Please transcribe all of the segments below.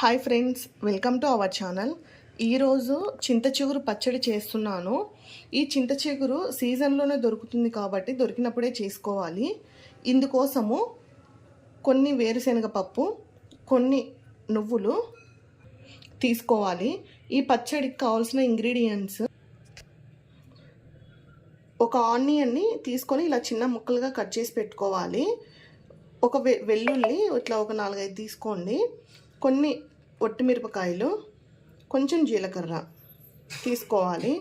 Hi friends welcome to our channel. ఈరోజు చింత చిగురు పచ్చడి చేస్తున్నాను. ఈ చింత చిగురు సీజన్లోనే దొరుకుతుంది కాబట్టి దొరికినప్పుడే చేసుకోవాలి. ఇందుకోసము కొన్ని వేరుశనగ పప్పు కొన్ని నువ్వులు తీసుకోవాలి. ఈ పచ్చడికి కావాల్సిన ఇంగ్రీడియంట్స్ ఒక ఆనియన్ని తీసుకొని ఇలా చిన్న ముక్కలుగా కట్ చేసి పెట్టుకోవాలి. ఒక వె వెల్లుల్లి ఇట్లా ఒక నాలుగైదు తీసుకోండి. కొన్ని ఒట్టిమిరపకాయలు కొంచెం జీలకర్ర తీసుకోవాలి.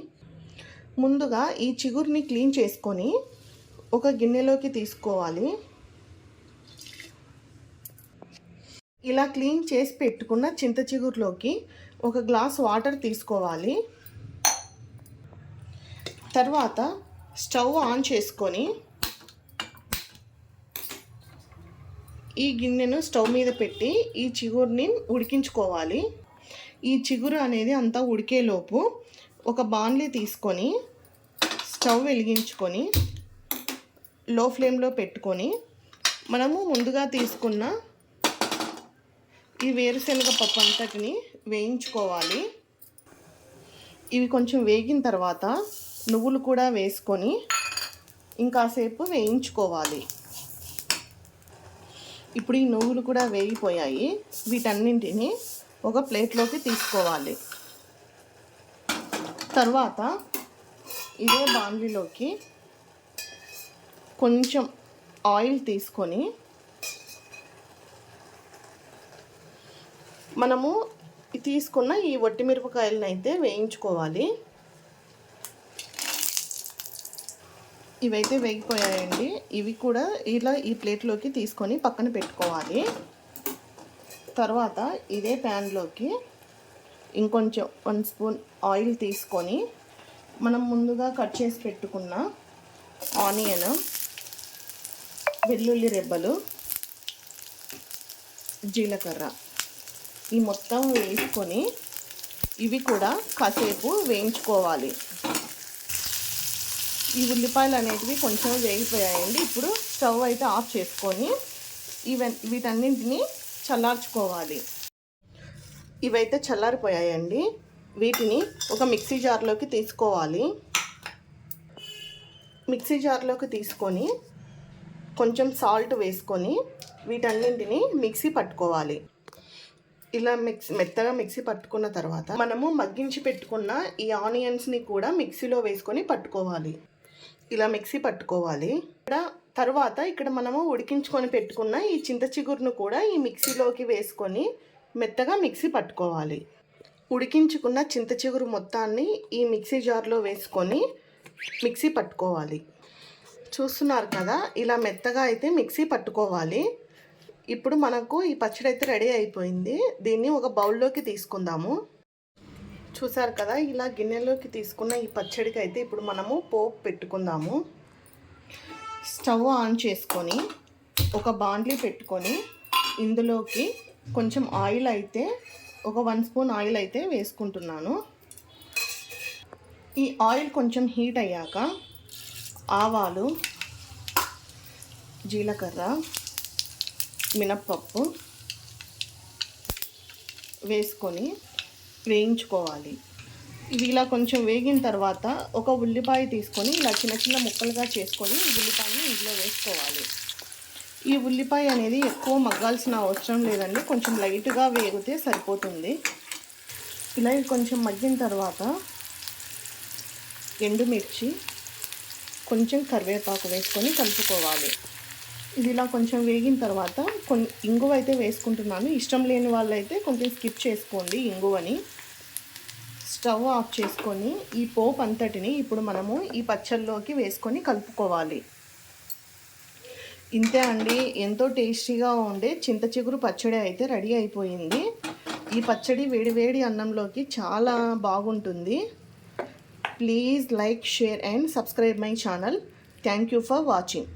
ముందుగా ఈ చిగురిని క్లీన్ చేసుకొని ఒక గిన్నెలోకి తీసుకోవాలి. ఇలా క్లీన్ చేసి పెట్టుకున్న చింత చిగురులోకి ఒక గ్లాస్ వాటర్ తీసుకోవాలి. తర్వాత స్టవ్ ఆన్ చేసుకొని ఈ గిన్నెను స్టవ్ మీద పెట్టి ఈ చిగురుని ఉడికించుకోవాలి. ఈ చిగురు అనేది అంతా ఉడికేలోపు ఒక బాన్లీ తీసుకొని స్టవ్ వెలిగించుకొని లో ఫ్లేమ్లో పెట్టుకొని మనము ముందుగా తీసుకున్న ఈ వేరుశనగ పప్పు అంతటిని వేయించుకోవాలి. ఇవి కొంచెం వేగిన తర్వాత నువ్వులు కూడా వేసుకొని ఇంకాసేపు వేయించుకోవాలి. ఇప్పుడు ఈ నువ్వులు కూడా వేగిపోయాయి. వీటన్నింటిని ఒక ప్లేట్లోకి తీసుకోవాలి. తర్వాత ఇదే బాండ్లీలోకి కొంచెం ఆయిల్ తీసుకొని మనము తీసుకున్న ఈ వట్టి మిరపకాయలను అయితే వేయించుకోవాలి. ఇవైతే వేగిపోయాయండి. ఇవి కూడా ఇలా ఈ ప్లేట్లోకి తీసుకొని పక్కన పెట్టుకోవాలి. తర్వాత ఇదే ప్యాన్లోకి ఇంకొంచెం వన్ స్పూన్ ఆయిల్ తీసుకొని మనం ముందుగా కట్ చేసి పెట్టుకున్న ఆనియన్ వెల్లుల్లి రెబ్బలు జీలకర్ర ఈ మొత్తం వేసుకొని ఇవి కూడా కాసేపు వేయించుకోవాలి. ఈ ఉల్లిపాయలు అనేటివి కొంచెం వేగిపోయాయండి. ఇప్పుడు స్టవ్ అయితే ఆఫ్ చేసుకొని ఈవెన్ వీటన్నింటిని చల్లార్చుకోవాలి. ఇవైతే చల్లారిపోయాయండి. వీటిని ఒక మిక్సీ జార్లోకి తీసుకోవాలి. మిక్సీ జార్లోకి తీసుకొని కొంచెం సాల్ట్ వేసుకొని వీటన్నింటిని మిక్సీ పట్టుకోవాలి. ఇలా మిక్స్ మెత్తగా మిక్సీ పట్టుకున్న తర్వాత మనము మగ్గించి పెట్టుకున్న ఈ ఆనియన్స్ని కూడా మిక్సీలో వేసుకొని పట్టుకోవాలి. ఇలా మిక్సీ పట్టుకోవాలి. ఇక్కడ తర్వాత ఇక్కడ మనము ఉడికించుకొని పెట్టుకున్న ఈ చింత చిగురును కూడా ఈ మిక్సీలోకి వేసుకొని మెత్తగా మిక్సీ పట్టుకోవాలి. ఉడికించుకున్న చింత చిగురు మొత్తాన్ని ఈ మిక్సీ జార్లో వేసుకొని మిక్సీ పట్టుకోవాలి. చూస్తున్నారు కదా ఇలా మెత్తగా అయితే మిక్సీ పట్టుకోవాలి. ఇప్పుడు మనకు ఈ పచ్చడి అయితే రెడీ అయిపోయింది. దీన్ని ఒక బౌల్లోకి తీసుకుందాము. చూసారు కదా ఇలా గిన్నెలోకి తీసుకున్న ఈ పచ్చడికి అయితే ఇప్పుడు మనము పోపు పెట్టుకుందాము. స్టవ్ ఆన్ చేసుకొని ఒక బాండ్లీ పెట్టుకొని ఇందులోకి కొంచెం ఆయిల్ అయితే ఒక వన్ స్పూన్ ఆయిల్ అయితే వేసుకుంటున్నాను. ఈ ఆయిల్ కొంచెం హీట్ అయ్యాక ఆవాలు జీలకర్ర మినప్పప్పు వేసుకొని వేయించుకోవాలి. ఇవి ఇలా కొంచెం వేగిన తర్వాత ఒక ఉల్లిపాయ తీసుకొని ఇలా చిన్న చిన్న ముక్కలుగా చేసుకొని ఉల్లిపాయని ఇందులో వేసుకోవాలి. ఈ ఉల్లిపాయ అనేది ఎక్కువ మగ్గాల్సిన అవసరం లేదండి. కొంచెం లైట్గా వేగితే సరిపోతుంది. ఇలా కొంచెం మగ్గిన తర్వాత ఎండుమిర్చి కొంచెం కరివేపాకు వేసుకొని కలుపుకోవాలి. ఇది ఇలా కొంచెం వేగిన తర్వాత కొన్ని ఇంగువ అయితే వేసుకుంటున్నాను. ఇష్టం లేని వాళ్ళైతే కొంచెం స్కిప్ చేసుకోండి ఇంగువని. స్టవ్ ఆఫ్ చేసుకొని ఈ పోపు అంతటిని ఇప్పుడు మనము ఈ పచ్చళ్ళలోకి వేసుకొని కలుపుకోవాలి. ఇంతే అండి. ఎంతో టేస్టీగా ఉండే చింత చిగురు పచ్చడి అయితే రెడీ అయిపోయింది. ఈ పచ్చడి వేడి వేడి అన్నంలోకి చాలా బాగుంటుంది. Please like share and subscribe my channel. Thank you for watching.